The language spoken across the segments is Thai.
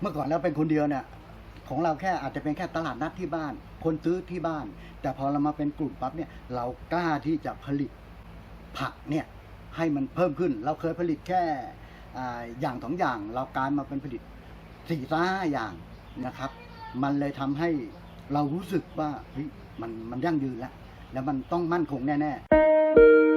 เมื่อก่อนเราเป็นคนเดียวเนี่ยของเราแค่อาจจะเป็นแค่ตลาดนัดที่บ้าน คนซื้อที่บ้าน แต่พอเรามาเป็นกลุ่มปั๊บเนี่ยเรากล้าที่จะผลิตผักเนี่ยให้มันเพิ่มขึ้น เราเคยผลิตแค่ออย่างสองอย่าง เรากายมาเป็นผลิตสี่ห้าอย่างนะครับ มันเลยทำให้เรารู้สึกว่าเฮ้ยมันมันยั่งยืนแล้ว แล้วมันต้องมั่นคงแน่ ๆ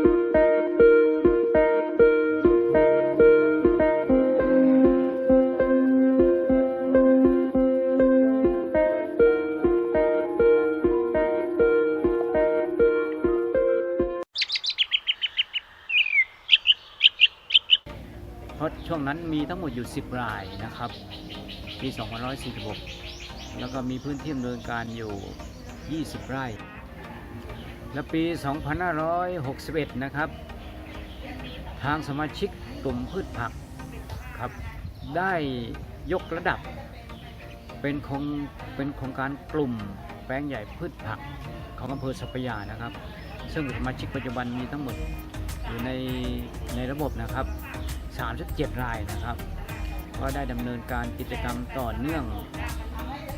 นั้นมีทั้งหมดอยู่ 10 รายนะครับปี2546 แล้วก็มีพื้นที่ดำเนินการอยู่ 20 ไร่ และปี 2561 นะครับ ทางสมาชิกกลุ่มพืชผักครับ ได้ยกระดับ เป็นโครงเป็นโครงการกลุ่มแปลงใหญ่พืชผักของอำเภอสัพยานะครับ ซึ่งสมาชิกปัจจุบันมีทั้งหมดอยู่ในในระบบนะครับ 37 รายนะครับ ก็ได้ดำเนินการกิจกรรมต่อเนื่อง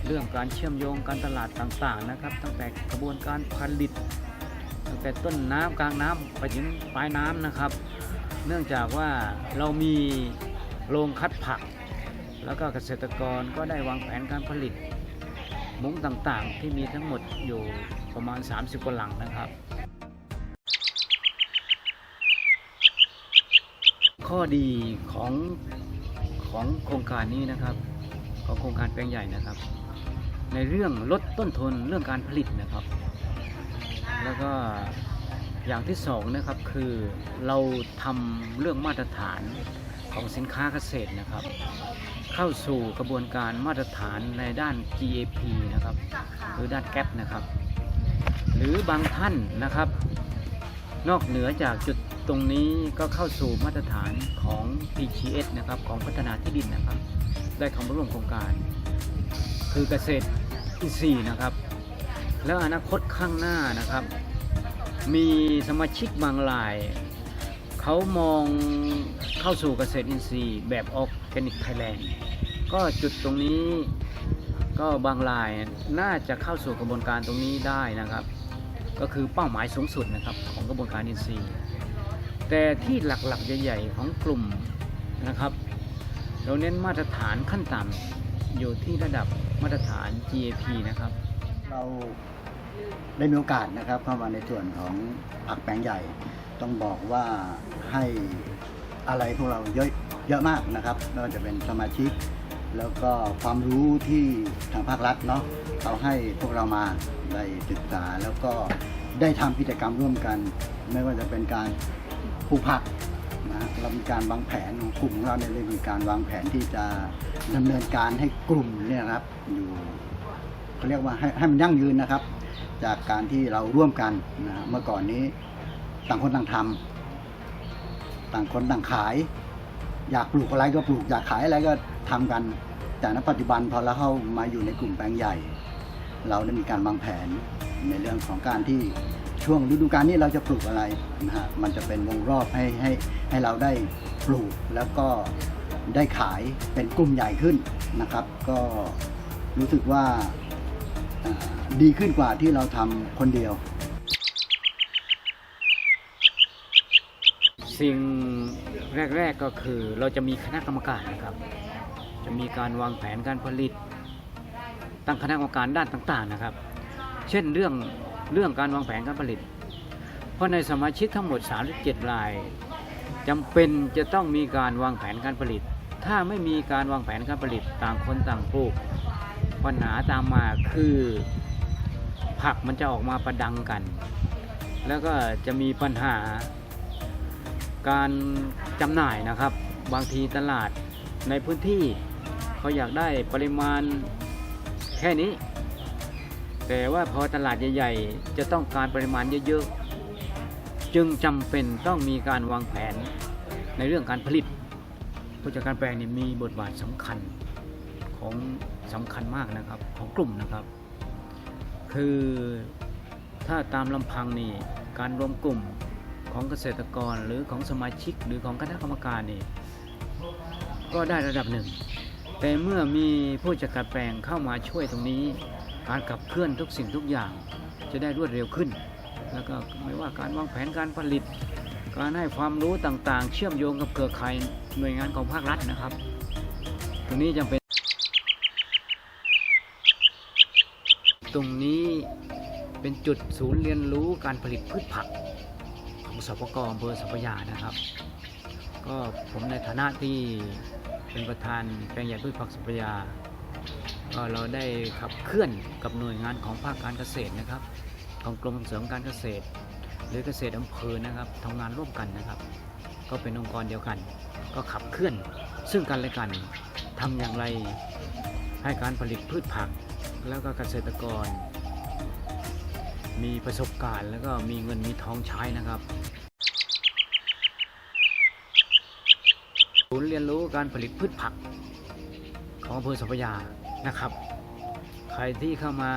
เรื่องการเชื่อมโยงการตลาดต่างๆนะครับ ตั้งแต่กระบวนการผลิต ตั้งแต่ต้นน้ำกลางน้ำไปถึงปลายน้ำนะครับ เนื่องจากว่าเรามีโรงคัดผัก แล้วก็เกษตรกรก็ได้วางแผนการผลิตมุ้งต่างๆ ที่มีทั้งหมดอยู่ประมาณ 30กว่าหลังนะครับ ข้อดีของของโครงการนี้นะครับของโครงการแปลงใหญ่นะครับ ในเรื่องลดต้นทุนเรื่องการผลิตนะครับ แล้วก็อย่างที่สองนะครับคือเราทำเรื่องมาตรฐานของสินค้าเกษตรนะครับ เข้าสู่กระบวนการมาตรฐานในด้าน GAP นะครับหรือด้านแก๊ปนะครับ หรือบางท่านนะครับ นอกเหนือจากจุด ตรงนี้ก็เข้าสู่มาตรฐานของ PGS นะครับของพัฒนาที่ดินนะครับ ได้เข้าร่วมโครงการ คือเกษตรอินทรีย์นะครับ แล้วอนาคตข้างหน้านะครับ มีสมาชิกบางราย เขามองเข้าสู่เกษตรอินทรีย์แบบออร์แกนิกไทยแลนด์ก็จุดตรงนี้ก็บางรายน่าจะเข้าสู่กระบวนการตรงนี้ได้นะครับ ก็คือเป้าหมายสูงสุดนะครับของกระบวนการอินทรีย์ แต่ที่หลักๆใหญ่ๆของกลุ่มนะครับ เราเน้นมาตรฐานขั้นต่ำอยู่ที่ระดับมาตรฐาน GAP นะครับ เราได้มีโอกาสนะครับเข้ามาในส่วนของผักแปลงใหญ่ ต้องบอกว่าให้อะไรพวกเราเยอะเยอะมากนะครับไม่ว่าจะเป็นสมาชิก แล้วก็ความรู้ที่ทางภาครัฐเนาะเขาให้พวกเรามาได้ศึกษาแล้วก็ได้ทำกิจกรรมร่วมกัน ไม่ว่าจะเป็นการ ปลูกผักนะเรามีการวางแผนของกลุ่มของเราเนี่ยได้มีการวางแผนที่จะดำเนินการให้กลุ่มเนี่ยครับอยู่เขาเรียกว่าให้ให้มันยั่งยืนนะครับ จากการที่เราร่วมกันนะเมื่อก่อนนี้ต่างคนต่างทำต่างคนต่างขาย อยากปลูกอะไรก็ปลูกอยากขายอะไรก็ทำกัน แต่ณปัจจุบันพอเราเข้ามาอยู่ในกลุ่มแปลงใหญ่ เราได้มีการวางแผนในเรื่องของการที่ ช่วงฤดูกาลนี้เราจะปลูกอะไรนะฮะมันจะเป็นวงรอบให้ให้ให้เราได้ปลูกแล้วก็ได้ขายเป็นกลุ่มใหญ่ขึ้นนะครับ ก็รู้สึกว่าดีขึ้นกว่าที่เราทำคนเดียว สิ่งแรก ๆก็คือเราจะมีคณะกรรมการนะครับ จะมีการวางแผนการผลิต ตั้งคณะกรรมการด้านต่าง ๆนะครับ เช่นเรื่อง เรื่องการวางแผนการผลิต เพราะในสมาชิกทั้งหมด 37 รายจำเป็นจะต้องมีการวางแผนการผลิต ถ้าไม่มีการวางแผนการผลิตต่างคนต่างปลูก ปัญหาตามมาคือ ผักมันจะออกมาประดังกัน แล้วก็จะมีปัญหาการจำหน่ายนะครับ บางทีตลาดในพื้นที่เขาอยากได้ปริมาณแค่นี้ แต่ว่าพอตลาดใหญ่ ๆ จะต้องการปริมาณเยอะๆ จึงจำเป็นต้องมีการวางแผนในเรื่องการผลิตผู้จัดการแปลงนี่มีบทบาทสำคัญของสำคัญมากนะครับของกลุ่มนะครับ คือถ้าตามลำพังนี่การรวมกลุ่มของเกษตรกรหรือของสมาชิกหรือของคณะกรรมการนี่ก็ได้ระดับหนึ่ง แต่เมื่อมีผู้จัดการแปลงเข้ามาช่วยตรงนี้ การขับเคลื่อนทุกสิ่งทุกอย่างจะได้รวดเร็วขึ้น แล้วก็ไม่ว่าการวางแผนการผลิต การให้ความรู้ต่างๆ เชื่อมโยงกับเครือข่ายหน่วยงานของภาครัฐนะครับ ตรงนี้จำเป็น ตรงนี้เป็นจุดศูนย์เรียนรู้การผลิตพืชผักของสปกอำเภอสัพยานะครับ ก็ผมในฐานะที่เป็นประธานแปลงใหญ่พืชผักสัพยา เราได้ขับเคลื่อนกับหน่วยงานของภาคการเกษตรนะครับ ของกรมส่งเสริมการเกษตร หรือเกษตรอำเภอนะครับทำงานร่วมกันนะครับ ก็เป็นองค์กรเดียวกัน ก็ขับเคลื่อนซึ่งกันและกันทำอย่างไรให้การผลิตพืชผัก แล้วก็เกษตรกร มีประสบการณ์แล้วก็มีเงินมีทองใช้นะครับศูนย์เรียนรู้การผลิตพืชผักของอำเภอสัพยา นะครับ ใครที่เข้ามา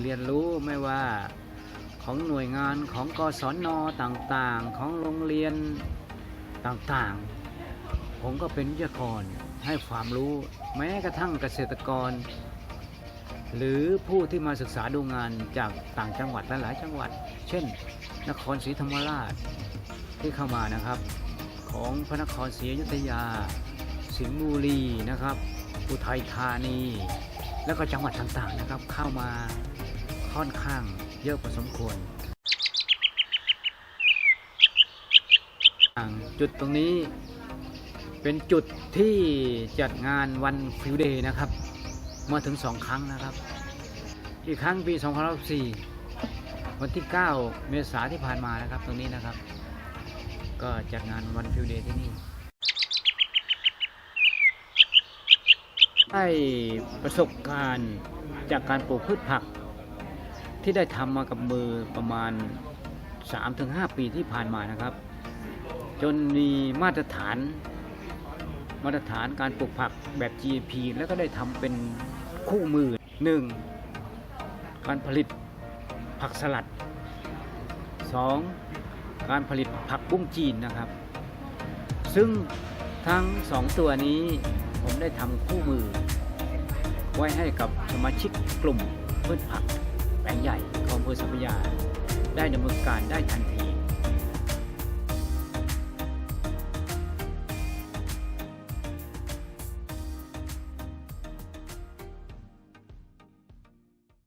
เรียนรู้ไม่ว่าของหน่วยงานของกศนต่างๆ ของโรงเรียนต่างๆ ผมก็เป็นวิทยากรให้ความรู้แม้กระทั่งเกษตรกร หรือผู้ที่มาศึกษาดูงานจากต่างจังหวัดหลายๆจังหวัด เช่น นครศรีธรรมราชที่เข้ามานะครับ ของพระนครศรีอยุธยา สิงห์บุรีนะครับ อุทัยธานี แล้วก็จังหวัดต่างๆนะครับ เข้ามาค่อนข้างเยอะพอสมควรจุดตรงนี้เป็นจุดที่จัดงานวันฟิวเดย์นะครับ มาถึงสองครั้งนะครับ อีกครั้งปี2014วันที่ 9 เมษาที่ผ่านมานะครับ ตรงนี้นะครับ ก็จัดงานวันฟิวเดย์ที่นี่ ได้ประสบการณ์จากการปลูกพืชผัก ที่ได้ทำมากับมือประมาณ 3-5 ปีที่ผ่านมานะครับ จนมีมาตรฐาน มาตรฐานการปลูกผักแบบ GAP แล้วก็ได้ทำเป็นคู่มือ 1. การผลิตผักสลัด 2. การผลิตผักบุ้งจีนนะครับ ซึ่งทั้งสองตัวนี้ ผมได้ทำคู่มือ ไว้ให้กับสมาชิกกลุ่มพืชผักแปลงใหญ่ของอำเภอสัพพยา ได้ดำเนินการได้ทันที